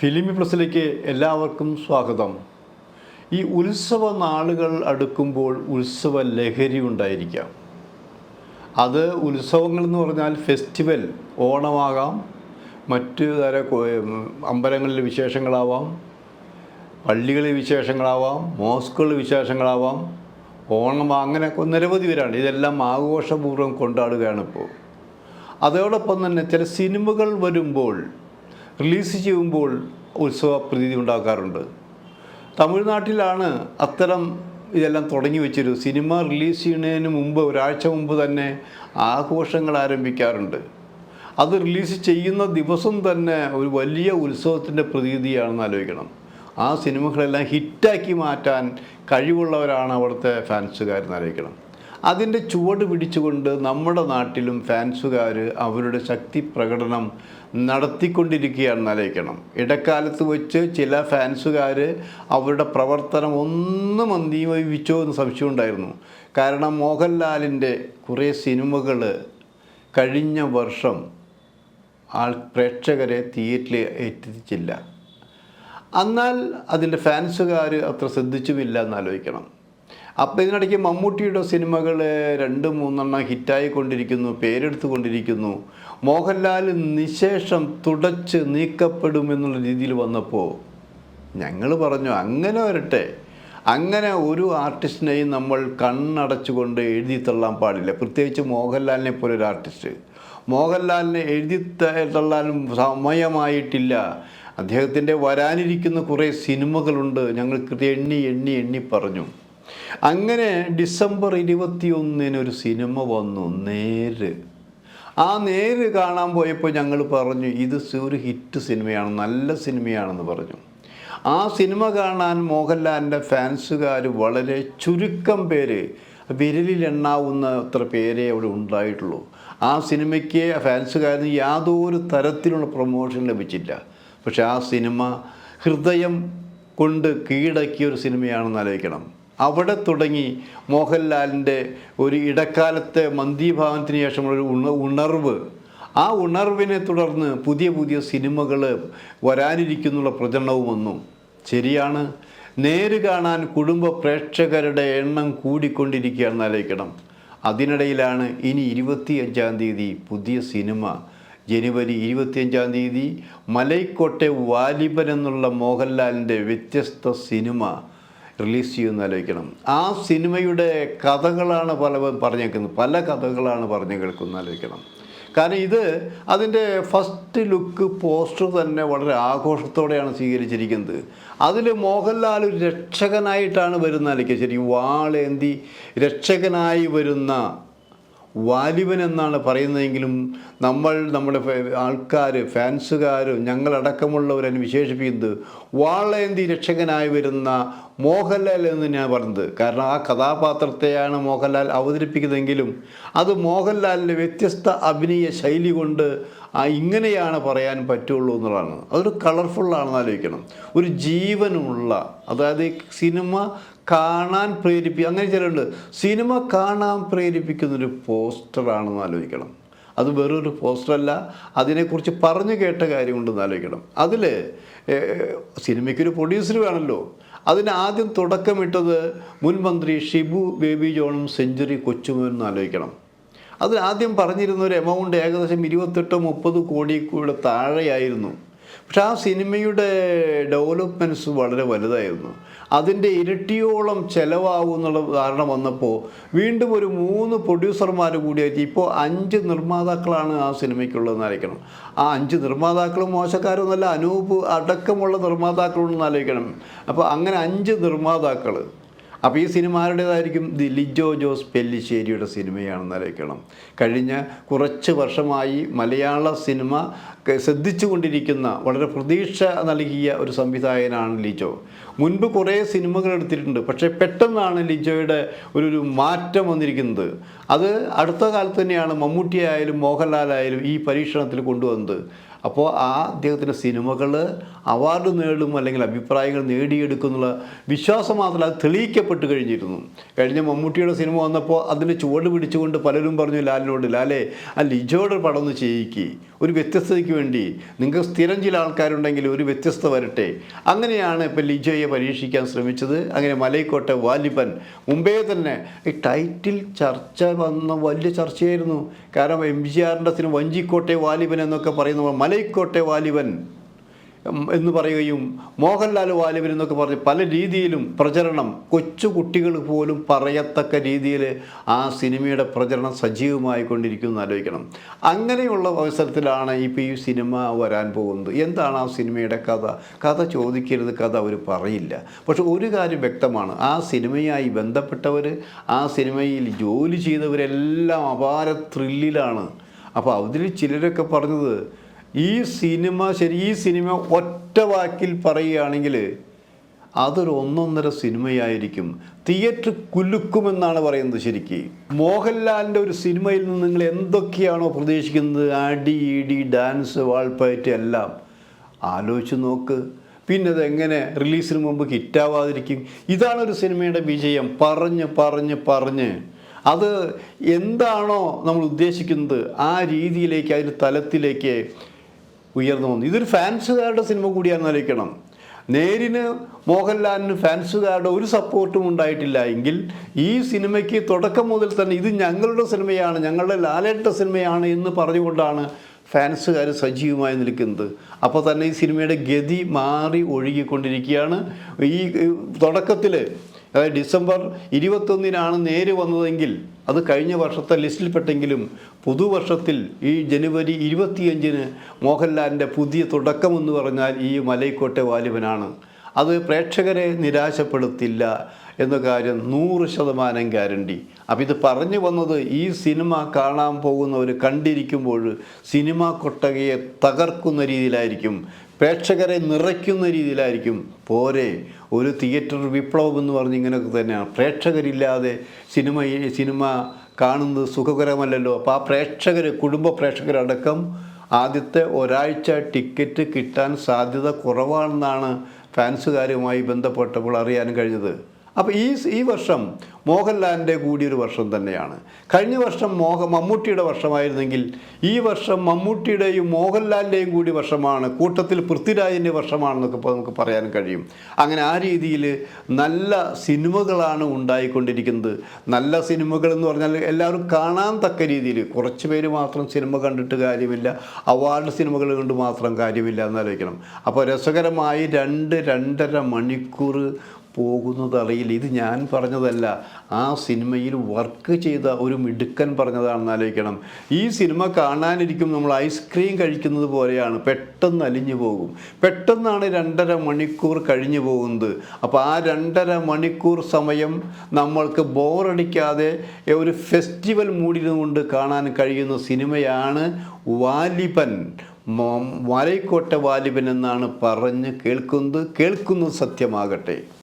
ഫിലിമി പ്ലസിലേക്ക് എല്ലാവർക്കും സ്വാഗതം. ഈ ഉത്സവ നാളുകൾ അടുക്കുമ്പോൾ ഉത്സവ ലഹരി ഉണ്ടായിരിക്കാം. അത് ഉത്സവങ്ങൾ എന്ന് പറഞ്ഞാൽ ഫെസ്റ്റിവൽ ഓണമാകാം മറ്റു തര അമ്പലങ്ങളിലെ വിശേഷങ്ങളാവാം പള്ളികളിലെ വിശേഷങ്ങളാവാം മോസ്കുകളിലെ വിശേഷങ്ങളാവാം ഓണം അങ്ങനെ നിരവധി പേരാണ്. ഇതെല്ലാം ആഘോഷപൂർവം കൊണ്ടാടുകയാണ് ഇപ്പോൾ. അതോടൊപ്പം തന്നെ ചില സിനിമകൾ വരുമ്പോൾ റിലീസ് ചെയ്യുമ്പോൾ ഉത്സവ പ്രതീതി ഉണ്ടാക്കാറുണ്ട്. തമിഴ്നാട്ടിലാണ് അത്തരം ഇതെല്ലാം തുടങ്ങി വെച്ചൊരു സിനിമ റിലീസ് ചെയ്യുന്നതിന് മുമ്പ് ഒരാഴ്ച മുമ്പ് തന്നെ ആഘോഷങ്ങൾ ആരംഭിക്കാറുണ്ട്. അത് റിലീസ് ചെയ്യുന്ന ദിവസം തന്നെ ഒരു വലിയ ഉത്സവത്തിന്റെ പ്രതീതിയാണെന്ന് ആലോചിക്കണം. ആ സിനിമകളെല്ലാം ഹിറ്റാക്കി മാറ്റാൻ കഴിവുള്ളവരാണ് അവിടുത്തെ ഫാൻസുകാരെന്ന് ആലോചിക്കണം. അതിന്റെ ചുവട് പിടിച്ചുകൊണ്ട് നമ്മുടെ നാട്ടിലും ഫാൻസുകാർ അവരുടെ ശക്തി പ്രകടനം നടത്തിക്കൊണ്ടിരിക്കുകയാണ് ആലോചിക്കണം ഇടക്കാലത്ത് വെച്ച് ചില ഫാൻസുകാർ അവരുടെ പ്രവർത്തനം ഒന്നും മന്ദീഭവിച്ചോ എന്ന് സംശയമുണ്ടായിരുന്നു കാരണം മോഹൻലാലിന്റെ കുറേ സിനിമകൾ കഴിഞ്ഞ വർഷം ആൾ പ്രേക്ഷകരെ തിയേറ്ററിൽ എത്തിച്ചില്ല. എന്നാൽ അതിന്റെ ഫാൻസുകാർ അത്ര ശ്രദ്ധിച്ചുമില്ല എന്ന് ആലോചിക്കണം. അപ്പോൾ ഇതിനിടയ്ക്ക് മമ്മൂട്ടിയുടെ സിനിമകൾ രണ്ട് മൂന്നെണ്ണം ഹിറ്റായി കൊണ്ടിരിക്കുന്നു പേരെടുത്തു കൊണ്ടിരിക്കുന്നു. മോഹൻലാൽ നിശേഷം തുടച്ച് നീക്കപ്പെടുമെന്നുള്ള രീതിയിൽ വന്നപ്പോൾ ഞങ്ങൾ പറഞ്ഞു അങ്ങനെ വരട്ടെ. അങ്ങനെ ഒരു ആർട്ടിസ്റ്റിനെയും നമ്മൾ കണ്ണടച്ചുകൊണ്ട് എഴുതി തള്ളാൻ പാടില്ല. പ്രത്യേകിച്ച് മോഹൻലാലിനെ പോലെ ഒരു ആർട്ടിസ്റ്റ്. മോഹൻലാലിനെ എഴുതി തള്ളാനും സമയമായിട്ടില്ല. അദ്ദേഹത്തിന്റെ വരാനിരിക്കുന്ന കുറേ സിനിമകളുണ്ട് ഞങ്ങൾ എണ്ണി എണ്ണി എണ്ണി പറഞ്ഞു. അങ്ങനെ ഡിസംബർ ഇരുപത്തിയൊന്നിന് ഒരു സിനിമ വന്നു നേര്. ആ നേര് കാണാൻ പോയപ്പോൾ ഞങ്ങൾ പറഞ്ഞു ഇത് ഒരു ഹിറ്റ് സിനിമയാണ് നല്ല സിനിമയാണെന്ന് പറഞ്ഞു. ആ സിനിമ കാണാൻ മോഹൻലാലിന്റെ ഫാൻസുകാർ വളരെ ചുരുക്കം പേര് വിരലിലെണ്ണാവുന്ന അത്ര പേരേ അവിടെ ഉണ്ടായിട്ടുള്ളൂ. ആ സിനിമയ്ക്ക് ഫാൻസുകാരന് യാതൊരു തരത്തിലുള്ള പ്രൊമോഷൻ ലഭിച്ചില്ല. പക്ഷെ ആ സിനിമ ഹൃദയം കൊണ്ട് കീഴടക്കിയ ഒരു സിനിമയാണെന്ന് ആലോചിക്കണം. അവിടെ തുടങ്ങി മോഹൻലാലിന്റെ ഒരു ഇടക്കാലത്തെ മന്ദീഭാവനത്തിന് ശേഷമുള്ള ഒരു ഉണ ഉണർവ്. ആ ഉണർവിനെ തുടർന്ന് പുതിയ പുതിയ സിനിമകൾ വരാനിരിക്കുന്നുള്ള പ്രചരണവും വന്നു. ശരിയാണ്. നേര് കാണാൻ കുടുംബ പ്രേക്ഷകരുടെ എണ്ണം കൂടിക്കൊണ്ടിരിക്കുകയാണെന്ന് ആലോചിക്കണം. അതിനിടയിലാണ് ഇനി ഇരുപത്തിയഞ്ചാം തീയതി പുതിയ സിനിമ. ജനുവരി ഇരുപത്തിയഞ്ചാം തീയതി മലൈക്കോട്ടെ വാലിബൻ എന്നുള്ള മോഹൻലാലിന്റെ വ്യത്യസ്ത സിനിമ. റിലീസ് ചെയ്യുമെന്ന് ആലോചിക്കണം. ആ സിനിമയുടെ കഥകളാണ് പല പറഞ്ഞേക്കുന്നത്. പല കഥകളാണ് പറഞ്ഞു കേൾക്കുന്നത് ആലോചിക്കണം. കാരണം ഇത് അതിന്റെ ഫസ്റ്റ് ലുക്ക് പോസ്റ്റർ തന്നെ വളരെ ആഘോഷത്തോടെയാണ് സ്വീകരിച്ചിരിക്കുന്നത്. അതിൽ മോഹൻലാൽ ഒരു രക്ഷകനായിട്ടാണ് വരുന്ന ആലോചിക്കുക. ശരിക്കും വാളേന്തി രക്ഷകനായി വരുന്ന വാലിബൻ എന്നാണ് പറയുന്നതെങ്കിലും നമ്മൾ നമ്മുടെ ആൾക്കാർ ഫാൻസുകാരും ഞങ്ങളടക്കമുള്ളവരെ വിശേഷിപ്പിക്കുന്നത് വാളേന്തി രക്ഷകനായി വരുന്ന മോഹൻലാൽ എന്ന് ഞാൻ പറഞ്ഞത്. കാരണം ആ കഥാപാത്രത്തെയാണ് മോഹൻലാൽ അവതരിപ്പിക്കുന്നതെങ്കിലും അത് മോഹൻലാലിന്റെ വ്യത്യസ്ത അഭിനയ ശൈലി കൊണ്ട് ആ ഇങ്ങനെയാണ് പറയാൻ പറ്റുള്ളൂ എന്നുള്ളതാണ്. അതൊരു കളർഫുള്ളാണെന്ന് ആലോചിക്കണം. ഒരു ജീവനുള്ള അതായത് സിനിമ കാണാൻ പ്രേരിപ്പി അങ്ങനെ ചിലരുണ്ട്. സിനിമ കാണാൻ പ്രേരിപ്പിക്കുന്നൊരു പോസ്റ്ററാണെന്ന് ആലോചിക്കണം. അത് വെറൊരു പോസ്റ്ററല്ല അതിനെക്കുറിച്ച് പറഞ്ഞു കേട്ട കാര്യമുണ്ടെന്ന് ആലോചിക്കണം. അതിൽ സിനിമയ്ക്കൊരു പ്രൊഡ്യൂസർ വേണമല്ലോ അതിന് ആദ്യം തുടക്കമിട്ടത് മുൻ മന്ത്രി ഷിബു ബേബി ജോണും സെഞ്ചുറി കൊച്ചുമെന്ന് ആലോചിക്കണം. അതിൽ ആദ്യം പറഞ്ഞിരുന്ന ഒരു എമൗണ്ട് ഏകദേശം ഇരുപത്തെട്ടോ മുപ്പത് കോടി കൂടെ താഴെയായിരുന്നു. പക്ഷെ ആ സിനിമയുടെ ഡെവലപ്മെന്റ്സ് വളരെ വലുതായിരുന്നു. അതിന്റെ ഇരട്ടിയോളം ചിലവാകുന്നുള്ള കാരണം വന്നപ്പോൾ വീണ്ടും ഒരു മൂന്ന് പ്രൊഡ്യൂസർമാർ കൂടിയായിട്ട് ഇപ്പോൾ അഞ്ച് നിർമ്മാതാക്കളാണ് ആ സിനിമയ്ക്കുള്ളതെന്ന് അറിയിക്കണം ആ അഞ്ച് നിർമ്മാതാക്കളും മോശക്കാരൊന്നുമല്ല അനൂപ് അടക്കമുള്ള നിർമ്മാതാക്കളുണ്ടെന്ന് ആലോചിക്കണം. അപ്പോൾ അങ്ങനെ അഞ്ച് നിർമ്മാതാക്കൾ അപ്പോൾ ഈ സിനിമ ആരുടേതായിരിക്കും ദി ലിജോ ജോസ് പെല്ലിശ്ശേരിയുടെ സിനിമയാണെന്ന് അറിയിക്കണം കഴിഞ്ഞ കുറച്ച് വർഷമായി മലയാള സിനിമ ശ്രദ്ധിച്ചു ശ്രദ്ധിച്ചുകൊണ്ടിരിക്കുന്ന വളരെ പ്രതീക്ഷ നൽകിയ ഒരു സംവിധായകനാണ് ലിജോ. മുൻപ് കുറേ സിനിമകൾ എടുത്തിട്ടുണ്ട് പക്ഷേ പെട്ടെന്നാണ് ലിജോയുടെ ഒരു ഒരു മാറ്റം വന്നിരിക്കുന്നത്. അത് അടുത്ത കാലത്ത് തന്നെയാണ് മമ്മൂട്ടി ആയാലും മോഹൻലാലായാലും ഈ പരീക്ഷണത്തിൽ കൊണ്ടുവന്നത്. അപ്പോൾ ആ അദ്ദേഹത്തിന്റെ സിനിമകൾ അവാർഡ് നേടും അല്ലെങ്കിൽ അഭിപ്രായങ്ങൾ നേടിയെടുക്കുന്നുള്ള വിശ്വാസം മാത്രമല്ല അത് തെളിയിക്കപ്പെട്ട് കഴിഞ്ഞിരുന്നു. കഴിഞ്ഞ മമ്മൂട്ടിയുടെ സിനിമ വന്നപ്പോൾ അതിന് ചുവട് പിടിച്ചുകൊണ്ട് പലരും പറഞ്ഞു ലാലിനോട് ലാലേ ആ ലിജോയുടെ പടം ഒന്ന് ചെയ്യിക്ക്. ഒരു വ്യത്യസ്തതയ്ക്ക് വേണ്ടി. നിങ്ങൾക്ക് സ്ഥിരം ചില ആൾക്കാരുണ്ടെങ്കിൽ ഒരു വ്യത്യസ്ത വരട്ടെ. അങ്ങനെയാണ് ഇപ്പം ലിജോയെ പരീക്ഷിക്കാൻ ശ്രമിച്ചത്. അങ്ങനെ മലൈക്കോട്ടെ വാലിബൻ മുമ്പേ തന്നെ ഈ ടൈറ്റിൽ ചർച്ച വന്ന വലിയ ചർച്ചയായിരുന്നു. കാരണം എം ജി ആറിന്റെ സിനിമ വഞ്ചിക്കോട്ടെ വാലിബൻ എന്നൊക്കെ പറയുന്ന പോലെ മലൈക്കോട്ടെ വാലിബൻ എന്ന് പറയുകയും മോഹൻലാൽ വാലിബൻ എന്നൊക്കെ പറഞ്ഞ് പല രീതിയിലും പ്രചരണം കൊച്ചു കുട്ടികൾ പോലും പറയത്തക്ക രീതിയിൽ ആ സിനിമയുടെ പ്രചരണം സജീവമായി കൊണ്ടിരിക്കുന്നു ആലോചിക്കണം. അങ്ങനെയുള്ള അവസരത്തിലാണ് ഇപ്പോൾ ഈ സിനിമ വരാൻ പോകുന്നത്. എന്താണ് ആ സിനിമയുടെ കഥ? കഥ ചോദിക്കരുത് കഥ അവർ പറയില്ല. പക്ഷെ ഒരു കാര്യം വ്യക്തമാണ്. ആ സിനിമയായി ബന്ധപ്പെട്ടവർ ആ സിനിമയിൽ ജോലി ചെയ്തവരെല്ലാം അപാര ത്രില്ലിലാണ് അപ്പോൾ അതിൽ ചിലരൊക്കെ പറഞ്ഞത് ഈ സിനിമ ശരി ഈ സിനിമ ഒറ്റ വാക്കിൽ പറയുകയാണെങ്കിൽ അതൊരു ഒന്നൊന്നര സിനിമയായിരിക്കും. തിയേറ്റർ കുലുക്കുമെന്നാണ് പറയുന്നത് ശരിക്ക്. മോഹൻലാലിന്റെ ഒരു സിനിമയിൽ നിന്ന് നിങ്ങൾ എന്തൊക്കെയാണോ പ്രതീക്ഷിക്കുന്നത്? അടി ഇടി ഡാൻസ് വാൾപ്പയറ്റ് എല്ലാം. ആലോചിച്ച് നോക്ക്. പിന്നെ അത് എങ്ങനെ റിലീസിന് മുമ്പ് ഹിറ്റാവാതിരിക്കും? ഇതാണ് ഒരു സിനിമയുടെ വിജയം. പറഞ്ഞ് പറഞ്ഞ് പറഞ്ഞ്. അത് എന്താണോ നമ്മൾ ഉദ്ദേശിക്കുന്നത് ആ രീതിയിലേക്ക് അതിന്റെ തലത്തിലേക്ക് ഉയർന്നു വന്നു. ഇതൊരു ഫാൻസുകാരുടെ സിനിമ കൂടിയാണെന്ന് ആലോചിക്കണം. നേരിന് മോഹൻലാലിന് ഫാൻസുകാരുടെ ഒരു സപ്പോർട്ടും ഉണ്ടായിട്ടില്ല എങ്കിൽ ഈ സിനിമയ്ക്ക് തുടക്കം മുതൽ തന്നെ ഇത് ഞങ്ങളുടെ സിനിമയാണ് ഞങ്ങളുടെ ലാലേട്ട സിനിമയാണ് എന്ന് പറഞ്ഞുകൊണ്ടാണ് ഫാൻസുകാർ സജീവമായി നിൽക്കുന്നത്. അപ്പോൾ തന്നെ ഈ സിനിമയുടെ ഗതി മാറി ഒഴുകിക്കൊണ്ടിരിക്കുകയാണ്. ഈ തുടക്കത്തിൽ അതായത് ഡിസംബർ ഇരുപത്തൊന്നിനാണ് നേര് വന്നതെങ്കിൽ അത് കഴിഞ്ഞ വർഷത്തെ ലിസ്റ്റിൽപ്പെട്ടെങ്കിലും പുതുവർഷത്തിൽ ഈ ജനുവരി ഇരുപത്തിയഞ്ചിന് മോഹൻലാലിന്റെ പുതിയ തുടക്കമെന്ന് പറഞ്ഞാൽ ഈ മലൈക്കോട്ടെ വാലിബനാണ്. അത് പ്രേക്ഷകരെ നിരാശപ്പെടുത്തില്ല എന്ന കാര്യം നൂറ് ശതമാനം ഗ്യാരണ്ടി. അപ്പം ഇത് പറഞ്ഞു വന്നത് ഈ സിനിമ കാണാൻ പോകുന്നവർ കണ്ടിരിക്കുമ്പോൾ സിനിമ കൊട്ടകയെ തകർക്കുന്ന രീതിയിലായിരിക്കും പ്രേക്ഷകരെ നിറയ്ക്കുന്ന രീതിയിലായിരിക്കും. പോരെ ഒരു തിയേറ്റർ വിപ്ലവം എന്ന് പറഞ്ഞ് ഇങ്ങനെയൊക്കെ തന്നെയാണ്. പ്രേക്ഷകരില്ലാതെ സിനിമ സിനിമ കാണുന്നത് സുഖകരമല്ലല്ലോ. അപ്പോൾ ആ പ്രേക്ഷകർ കുടുംബ പ്രേക്ഷകരടക്കം ആദ്യത്തെ ഒരാഴ്ച ടിക്കറ്റ് കിട്ടാൻ സാധ്യത കുറവാണെന്നാണ് ഫാൻസുകാരുമായി ബന്ധപ്പെട്ടപ്പോൾ അറിയാൻ കഴിഞ്ഞത്. അപ്പോൾ ഈ ഈ വർഷം മോഹൻലാലിന്റെ കൂടി ഒരു വർഷം തന്നെയാണ്. കഴിഞ്ഞ വർഷം മോഹ മമ്മൂട്ടിയുടെ വർഷമായിരുന്നെങ്കിൽ ഈ വർഷം മമ്മൂട്ടിയുടെയും മോഹൻലാലിന്റെയും കൂടി വർഷമാണ് കൂട്ടത്തിൽ പൃഥ്വിരാജിന്റെ വർഷമാണെന്നൊക്കെ ഇപ്പോൾ നമുക്ക് പറയാൻ കഴിയും. അങ്ങനെ ആ രീതിയിൽ നല്ല സിനിമകളാണ് ഉണ്ടായിക്കൊണ്ടിരിക്കുന്നത്. നല്ല സിനിമകൾ എന്ന് പറഞ്ഞാൽ എല്ലാവരും കാണാൻ തക്ക രീതിയിൽ കുറച്ച് പേര് മാത്രം സിനിമ കണ്ടിട്ട് കാര്യമില്ല. അവാർഡ് സിനിമകൾ കണ്ട് മാത്രം കാര്യമില്ല എന്നാലോചിക്കണം അപ്പോൾ രസകരമായി രണ്ട് രണ്ടര മണിക്കൂർ പോകുന്നത് അറിയില്ല. ഇത് ഞാൻ പറഞ്ഞതല്ല. ആ സിനിമയിൽ വർക്ക് ചെയ്ത ഒരു മിടുക്കൻ പറഞ്ഞതാണെന്ന് ആലോചിക്കണം. ഈ സിനിമ കാണാനിരിക്കും നമ്മൾ ഐസ്ക്രീം കഴിക്കുന്നത് പോലെയാണ്. പെട്ടെന്ന് അലിഞ്ഞു പോകും. പെട്ടെന്നാണ് രണ്ടര മണിക്കൂർ കഴിഞ്ഞു പോകുന്നത്. അപ്പോൾ ആ രണ്ടര മണിക്കൂർ സമയം നമ്മൾക്ക് ബോറടിക്കാതെ ഒരു ഫെസ്റ്റിവൽ മൂടിനുകൊണ്ട് കാണാൻ കഴിയുന്ന സിനിമയാണ് വാലിബൻ. മലൈക്കോട്ട വാലിബൻ എന്നാണ് പറഞ്ഞ് കേൾക്കുന്നത്. കേൾക്കുന്നത് സത്യമാകട്ടെ.